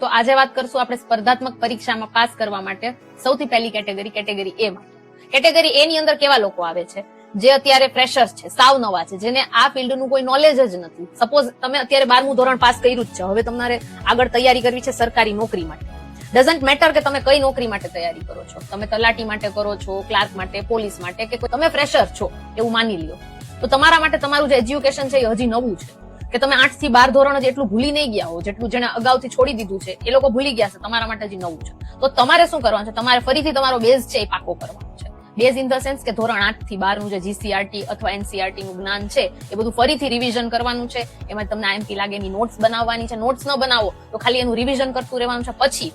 તો આજે વાત કરશું આપણે સ્પર્ધાત્મક પરીક્ષામાં પાસ કરવા માટે સૌથી પહેલી કેટેગરી કેટેગરી એ માં. કેટેગરી એ ની અંદર કેવા લોકો આવે છે? જે અત્યારે ફ્રેશર્સ છે, સાવ નવા છે, જેને આ ફિલ્ડનું કોઈ નોલેજ જ નથી. સપોઝ તમે અત્યારે બારમું ધોરણ પાસ કર્યું જ છે, હવે તમારે આગળ તૈયારી કરવી છે સરકારી નોકરી માટે. ડઝન્ટ મેટર કે તમે કઈ નોકરી માટે તૈયારી કરો છો. તમે તલાટી માટે કરો છો ક્લાર્ક માટે પોલીસ માટે કે તમે ફ્રેશર છો, એવું માની લ્યો. તો તમારા માટે તમારું જે એજ્યુકેશન છે એ હજી નવું છે. કે તમે આઠથી બાર ધોરણ જ એટલું ભૂલી નહીં ગયા હો, જેટલું જેને અગાઉથી છોડી દીધું છે, એ લોકો ભૂલી ગયા છે, તમારા માટે હજી નવું છે. તો તમારે શું કરવાનું છે? તમારે ફરીથી તમારો બેઝ છે એ પાકો કરવાનો છે. બેઝ ઇન ધ સેન્સ કે ધોરણ આઠથી બારનું જે જીસીઆરટી અથવા એનસીઆરટી નું જ્ઞાન છે, એ બધું ફરીથી રિવિઝન કરવાનું છે. એમાં તમને આઈએમપી લાગે, એની નોટ્સ બનાવવાની છે. નોટ્સ ન બનાવો, તો ખાલી એનું રિવિઝન કરતું રહેવાનું છે. પછી,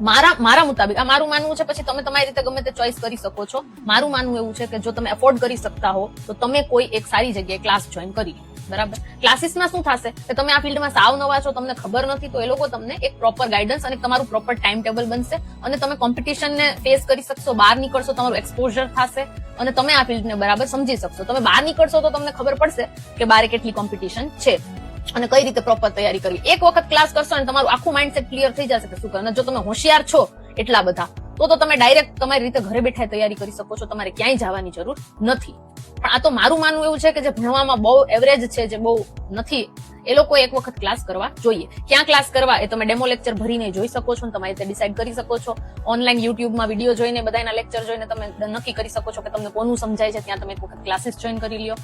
મારા મારા મુતાબિક, આ મારું માનવું છે, પછી તમે તમારી રીતે ગમે તે ચોઈસ કરી શકો છો. મારું માનવું એવું છે કે જો તમે એફોર્ડ કરી શકતા હો, તો તમે કોઈ એક સારી જગ્યાએ ક્લાસ જોઈન કરી લો. બરાબર? ક્લાસીસમાં શું થશે? કે તમે આ ફિલ્ડમાં સાવ નવા છો, તમને ખબર નથી, તો એ લોકો તમને એક પ્રોપર ગાઈડન્સ અને તમારું પ્રોપર ટાઈમ ટેબલ બનશે અને તમે કોમ્પિટિશનને ફેસ કરી શકશો, બહાર નીકળશો, તમારું એક્સપોઝર થશે અને તમે આ ફિલ્ડને બરાબર સમજી શકશો. તમે બહાર નીકળશો તો તમને ખબર પડશે કે બારે કેટલી કોમ્પિટિશન છે. અને કઈ રીતે પ્રોપર તૈયારી કરવી. એક વખત ક્લાસ કરશો અને તમારું આખું માઇન્ડસેટ ક્લિયર થઈ જશે કે શું કરવું જો તમે હોશિયાર છો એટલા બધા તો તો તમે ડાયરેક્ટ તમારી રીતે ઘરે બેઠા તૈયારી કરી શકો છો, તમારે ક્યાંય જવાની જરૂર નથી. પણ આ તો મારું માનવું એવું છે કે જે ભણવામાં બહુ એવરેજ છે, જે બહુ નથી, એ લોકો એક વખત ક્લાસ કરવા જોઈએ. ક્યાં ક્લાસ કરવા? એ તમે ડેમો લેક્ચર ભરીને જોઈ શકો છો તમે રીતે ડિસાઈડ કરી શકો છો. ઓનલાઈન યુટ્યુબમાં વીડિયો જોઈને બધાના લેક્ચર જોઈને તમે નક્કી કરી શકો છો કે તમને કોનું સમજાય છે, ત્યાં તમે એક વખત ક્લાસીસ જોઈન કરી લ્યો.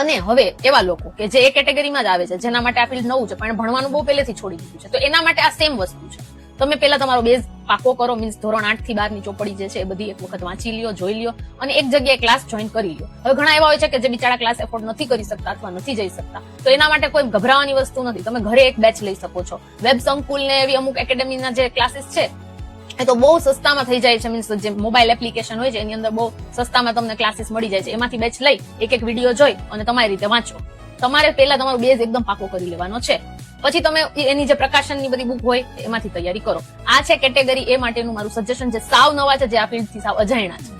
અને હવે એવા લોકો કે જે એ કેટેગરીમાં જ આવે છે, જેના માટે આ ફિલ્ડ નવું છે, પણ ભણવાનું બહુ પહેલેથી છોડી દીધું છે. તો એના માટે આ સેમ વસ્તુ છે. તમે પહેલા તમારો બેઝ પાકો કરો મીન્સ ધોરણ આઠથી બારની ચોપડી જે છે એ બધી એક વખત વાંચી લ્યો, જોઈ લ્યો અને એક જગ્યાએ ક્લાસ જોઈન કરી લ્યો. હવે ઘણા એવા હોય છે કે જે બિચારા ક્લાસ એફોર્ડ નથી કરી શકતા અથવા નથી જઈ શકતા. તો એના માટે કોઈ ગભરાવાની વસ્તુ નથી. તમે ઘરે એક બેચ લઈ શકો છો. વેબ સંકુલ ને એવી અમુક એકેડેમીના જે ક્લાસીસ છે, એ તો બહુ સસ્તામાં થઈ જાય છે. મીન્સ જે મોબાઈલ એપ્લિકેશન હોય છે, એની અંદર બહુ સસ્તામાં તમને ક્લાસીસ મળી જાય છે. એમાંથી બેચ લઈ, એક એક વીડિયો જોઈ અને તમારી રીતે વાંચો. તમારે પહેલા તમારો બેઝ એકદમ પાકો કરી લેવાનો છે. પછી તમે એની જે પ્રકાશનની બધી બુક હોય, એમાંથી તૈયારી કરો. આ છે કેટેગરી એ માટેનું મારું સજેશન જે સાવ નવા છે, જે આ ફિલ્ડથી સાવ અજાણ્યા છે.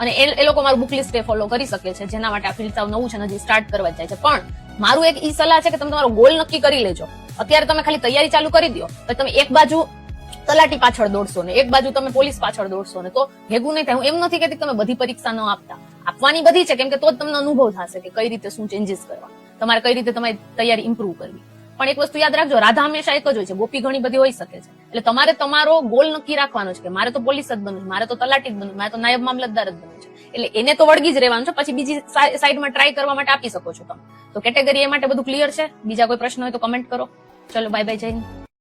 અને એ લોકો મારું બુક લિસ્ટ ફોલો કરી શકે છે, જેના માટે આ ફિલ્ડ સાવ નવું છે હજી સ્ટાર્ટ કરવા જાય છે. પણ મારું એક ઈ સલાહ છે કે તમે તમારો ગોલ નક્કી કરી લેજો. અત્યારે તમે ખાલી તૈયારી ચાલુ કરી દો, તો તમે એક બાજુ તલાટી પાછળ દોડશો ને, એક બાજુ તમે પોલીસ પાછળ દોડશો ને, તો ભેગું નહીં થાય. એમ નથી કહેતી તમે બધી પરીક્ષા ન આપતા. આપવાની બધી છે, કેમ કે તો જ તમને અનુભવ થશે કે કઈ રીતે શું ચેન્જીસ કરવા. તમારે કઈ રીતે તમારી તૈયારી ઇમ્પ્રુવ કરવી. પણ એક વસ્તુ યાદ રાખજો, રાધા હંમેશા એક જ હોય છે, ગોપી ઘણી બધી હોઈ શકે છે. એટલે તમારે તમારો ગોલ નક્કી રાખવાનો છે કે મારે તો પોલીસ જ બનવું છે, મારે તો તલાટી જ બનવું મારે તો નાયબ મામલતદાર જ બનવું છે. એટલે એને તો વળગી જ રહેવાનું છે, પછી બીજી સાઈડમાં ટ્રાય કરવા માટે આપી શકો છો તમે. તો કેટેગરી એ માટે બધું ક્લિયર છે. બીજા કોઈ પ્રશ્ન હોય તો કમેન્ટ કરો. ચલો બાય બાય જઈને